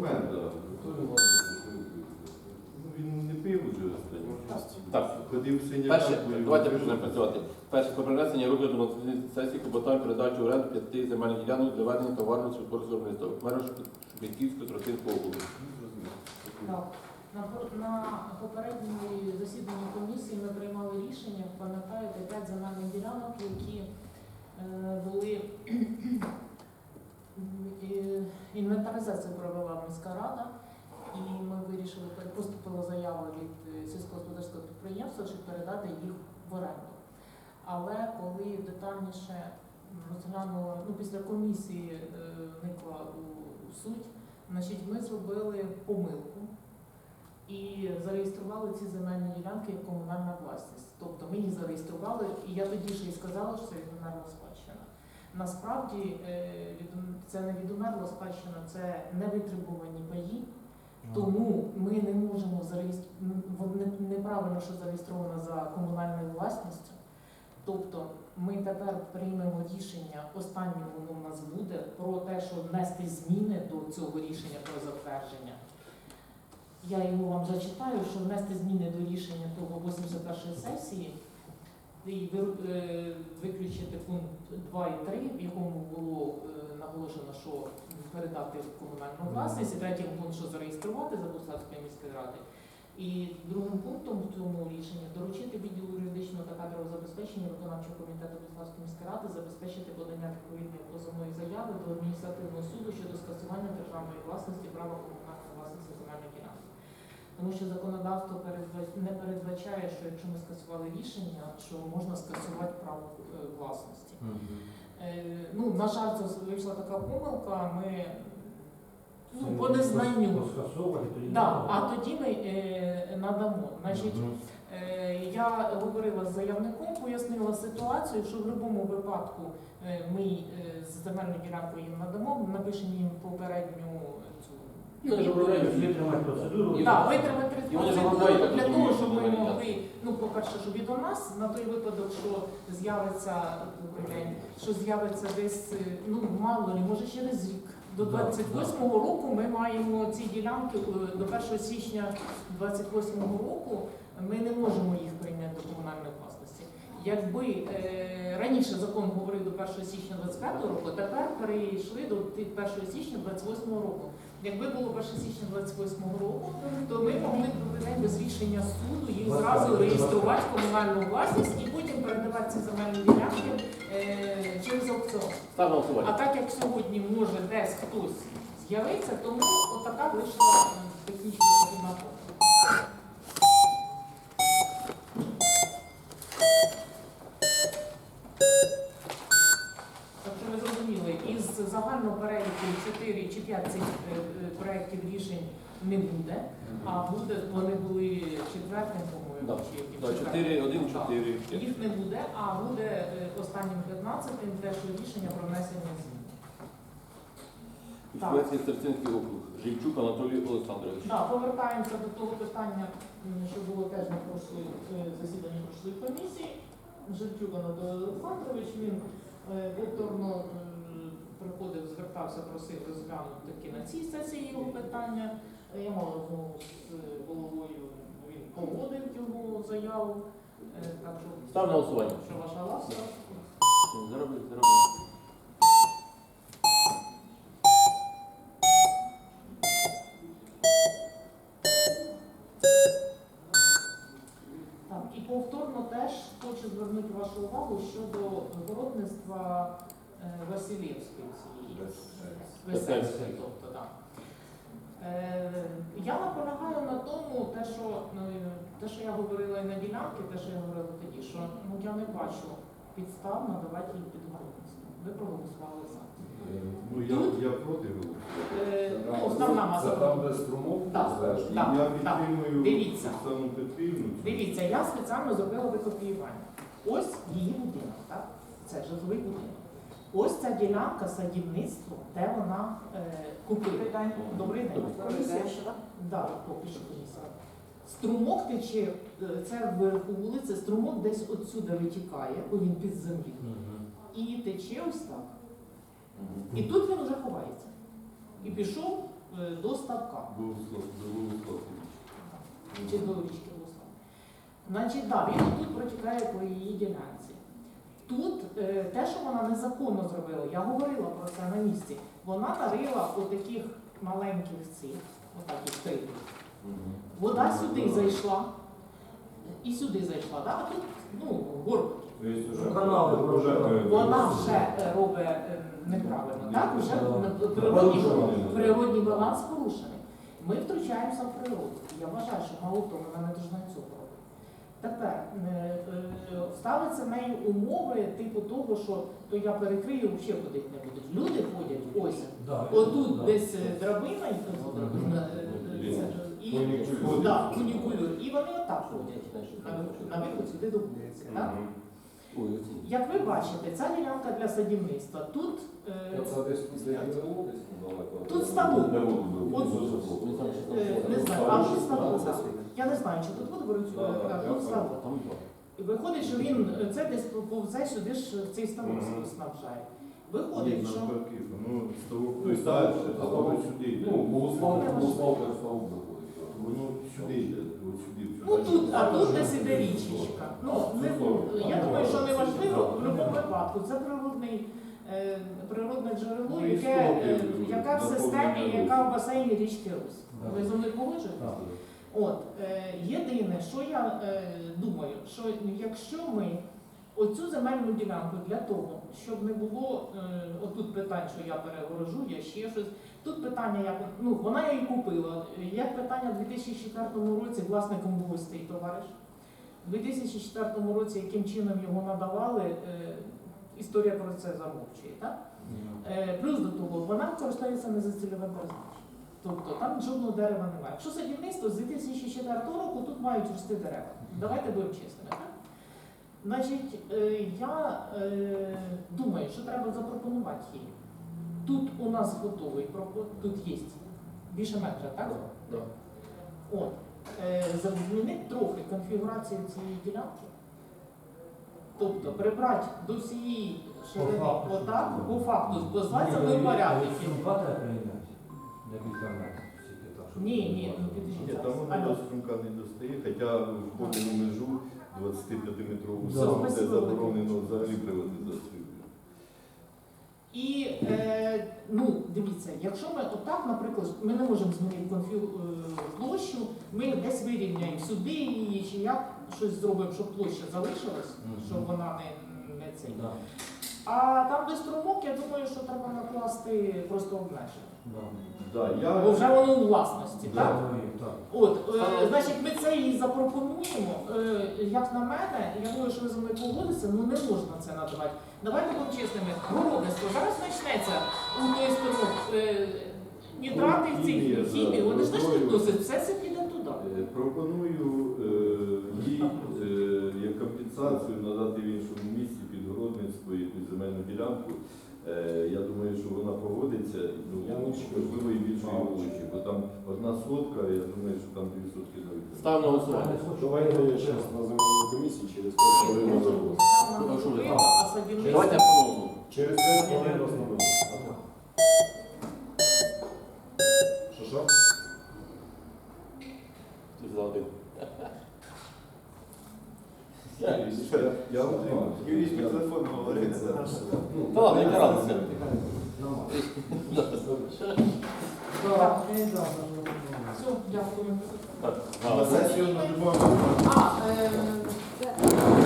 Документ, так. Ну, він не пив уже останнім часом. Так. Ходив синяк. Перше, давайте про перенесення розгляду до сесії Коботан передачу оренду п'яти земельних ділянок для ведення товарного сільськогосподарського виробництва. Мереж Шубінківського Тростинського округу. Ну, на, на попередньому засіданні комісії ми приймали рішення, пам'ятаєте, п'ять земельних ділянок, які е, були інвентаризацію провела міська рада, і ми вирішили, поступила заява від е, сільськогосподарського підприємства, щоб передати їх в оренду. Але коли детальніше розглянула, ну після комісії е, вникла у суть, значить ми зробили помилку і зареєстрували ці земельні ділянки як комунальна власність. Тобто ми їх зареєстрували, і я тоді ж і сказала, що це комунальна спадщина. Насправді е, це не відумерла спадщина, це невитребувані паї, тому ми не можемо зареєструвати неправильно, що зареєстровано за комунальною власністю. Тобто ми тепер приймемо рішення, останнє воно в нас буде, про те, що внести зміни до цього рішення про затвердження. Я його вам зачитаю, що внести зміни до рішення того 81-ї сесії виключити пункт 2 і 3, в якому було е, наголошено, що передати в комунальну власність, і третій пункт, що зареєструвати за Буславської міської ради. І другим пунктом в цьому рішенні доручити відділу юридичного та кадрового забезпечення виконавчого комітету Буславської міської ради забезпечити подання відповідної позовної заяви до адміністративного суду щодо скасування державної власності права комунальної власності земельної ділянки. Тому що законодавство не передбачає, що якщо ми скасували рішення, що можна скасувати право е, власності. Е, Ну, на жаль, це вийшла така помилка. Ми ну, по незнанню. Да, а тоді ми е, надамо. Значить, е, я говорила з заявником, пояснила ситуацію, що в будь-якому випадку е, ми е, з земельною ділянкою їм надамо, напишемо їм попередню. Ну, не забороняють. Витримати процедуру. Так, витримати І вони процедуру для того, щоб ми могли, ну, по-перше, щоб і до нас, на той випадок, що з'явиться добрий день, що з'явиться десь, е, ну, мало ли, може через рік. До Да, 28-го року ми маємо ці ділянки е, до 1 січня 28-го року ми не можемо їх прийняти до комунальної власності. Якби е, раніше закон говорив до 1 січня 25 року, тепер перейшли до ти- 1 січня 28 року. Якби було 1 січня 28 року, то ми могли б без рішення суду їх зразу реєструвати комунальну власність і потім передавати ці земельні ділянки е, через аукціон. А так як сьогодні може десь хтось з'явиться, тому отака вийшла технічна помилка. Так що ви зрозуміли, із загального переліку 4 чи 5 цих е, е, проєктів рішень не буде, а буде, вони були четвертим, по-моєму, Да, чи яким Да, 4, 1, Так. 4. Їх не буде, а буде е, останнім 15-тим те, що рішення про внесення змін. Швецький Старцинський округ. Жильчук Анатолій Олександрович. Так, повертаємося до того питання, що було теж на прошлій е, засіданні прошлої комісії. Жильчук Анатолій Олександрович, він повторно приходив, звертався, просив розглянути таки на цій сесії його питання. Я мала розмову з головою, він погодив його заяву. Е, Так що Став на голосування. Що ваша ласка? Заробив, заробив. Так, і повторно теж хочу звернути вашу увагу щодо городництва Василівської цієї. Весельської, тобто, так. Е, я наполягаю на тому, те, що, ну, те, що я говорила і на ділянки, те, що я говорила тоді, що ну, я не бачу підстав надавати їм під городництво. Ви проголосували за. Ну, я, я проти Е, ну, Основна Це маса. там, де струмок Так, знаєш, так. Я підтримую Дивіться. Оксану Петрівну. Дивіться, я спеціально зробила викопіювання. Ось її будинок, так? Це житловий будинок. Ось ця ділянка садівництва, де вона е, купила. Добрий день. Комісія так? Да, поки що комісія. Струмок тече, е, це вверху вулиці, струмок десь отсюди витікає, бо він під землі. І тече ось так. І тут він вже ховається. І пішов е, до ставка. Чи до річки Руслан. Значить, да, він тут протікає по її ділянці. Тут е, те, що вона незаконно зробила, я говорила про це на місці. Вона нарила отаких маленьких цих, отак їх три. Вода сюди зайшла і сюди зайшла. Да? А тут ну, горбики. Вона вже е, робить е, неправильно. Так, вже природній, природній баланс порушений. Ми втручаємося в природу. Я вважаю, що мало того, вона не повинна цього робити. Тепер ставиться нею умови типу того, що то я перекрию, взагалі ходити не будуть. Люди ходять ось. Да, Отут да. десь е, драбина і драбина. е, е, І, да. І вони отак ходять. На, виход сюди до вулиці. Так? Як ви бачите, ця ділянка для садівництва. Тут, е. Тут ставок. Не знаю, а тут ставок. Я не знаю, чи тут я тут ставок. І виходить, що він е, це десь повзе сюди ж в цей ставок Мгм. снабжає. Ні, Виходить, що навпаки, ну, ставок Ну, той далі, а ставок сюди. Ну, Богослав, Богослав, Богослав виходить. Воно сюди йде, от сюди. ну тут, а тут десь іде річечка. Ну не я думаю, що не важливо в будь-якому випадку. Це природний. е, Природне джерело, Ну, яке, е, яка в системі, яка в басейні річки Рус. Да. Ви зі мною погоджуєтесь? Так. От, е, єдине, що я е, думаю, що якщо ми оцю земельну ділянку для того, щоб не було е, отут питань, що я перегорожу, я ще щось. Тут питання, як ну вона її купила. Як питання в 2004 році власником був ось цей товариш. У 2004 році, яким чином його надавали, е, історія про це замовчує. Так? Е, Плюс до того, вона користується не за цільовим призначенням. Тобто там жодного дерева немає. Якщо садівництво з 2004 року тут мають рости дерева. Давайте будемо чесними. Так? Значить, е, я е, думаю, що треба запропонувати їй. Тут у нас готовий тут є більше метра, так? Да. От. Е, змінити трохи конфігурацію цієї ділянки. Тобто прибрати до всієї ширини отак, по факту, позиватися Ні, до ну, Декілька метрів. тільки так, щоб- Ні, ні, ну Ні, підождіть. там зараз. воно Алло. до струмка не достає, хоча входить на межу 25-метрову Да. зону, де Спасибо. заборонено взагалі приватизацію. І е, ну, дивіться, якщо ми отак, наприклад, ми не можемо змінити конфі... е, площу, ми десь вирівняємо сюди її, чи як щось зробимо, щоб площа залишилась, Мгм. щоб вона не, не цей. Да, А там, де струмок, я думаю, що накласти просто обмеження. да. Да, Бо вже воно у власності, Да. так? Так. От, е, значить, ми це їй запропонуємо. Е, як на мене, я думаю, що ви зі мною погодитеся, ну не можна це надавати. Давайте будемо чесними. Городництво зараз почнеться у той станок. Е, нітрати в цій Хімія, хімії, да, вони ж теж водою. підносять, все це піде туди. е, пропоную е, їй е, як компенсацію надати в іншому місці під городництво якусь земельну ділянку. Е, Я думаю, що вона погодиться, ну, можливо, і більшої вулиці, бо там одна сотка, я думаю, що там дві сотки навіть. Став на голосування. Давайте я зараз на земельній комісії через 5 хвилин садівництво. Давайте. Через 5 хвилин розмовимо. Що що? Ти за один. Я, я утримався. Юрій по телефону говорить. Та ладно, яка разниця? Так, е, да, да, да. все, дякую. Так, на любому. А, е,